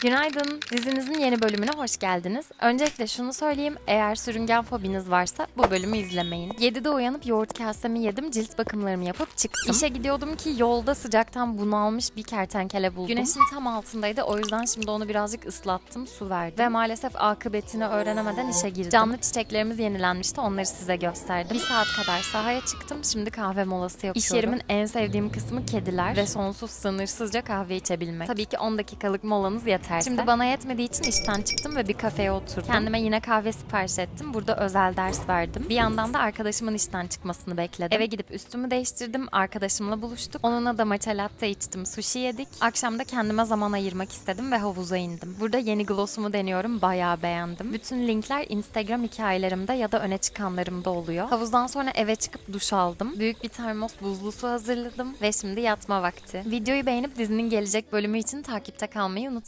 Günaydın. Dizimizin yeni bölümüne hoş geldiniz. Öncelikle şunu söyleyeyim. Eğer sürüngen fobiniz varsa bu bölümü izlemeyin. 7'de uyanıp yoğurt kasemi yedim. Cilt bakımlarımı yapıp çıktım. İşe gidiyordum ki yolda sıcaktan bunalmış bir kertenkele buldum. Güneşin tam altındaydı. O yüzden şimdi onu birazcık ıslattım. Su verdim. Ve maalesef akıbetini öğrenemeden işe girdim. Canlı çiçeklerimiz yenilenmişti. Onları size gösterdim. Bir saat kadar sahaya çıktım. Şimdi kahve molası yapıyorum. İş yerimin en sevdiğim kısmı kediler ve sonsuz sınırsızca kahve içebilmek. Tabii ki 10 dakikalık molanız yeterse. Şimdi bana yetmediği için işten çıktım ve bir kafeye oturdum. Kendime yine kahve sipariş ettim. Burada özel ders verdim. Bir yandan da arkadaşımın işten çıkmasını bekledim. Eve gidip üstümü değiştirdim. Arkadaşımla buluştuk. Onunla da matcha latte içtim. Sushi yedik. Akşam da kendime zaman ayırmak istedim ve havuza indim. Burada yeni glossumu deniyorum. Bayağı beğendim. Bütün linkler Instagram hikayelerimde ya da öne çıkanlarımda oluyor. Havuzdan sonra eve çıkıp duş aldım. Büyük bir termos buzlu su hazırladım ve şimdi yatma vakti. Videoyu beğenip dizinin gelecek bölümü için takipte kalmayı unutmayın.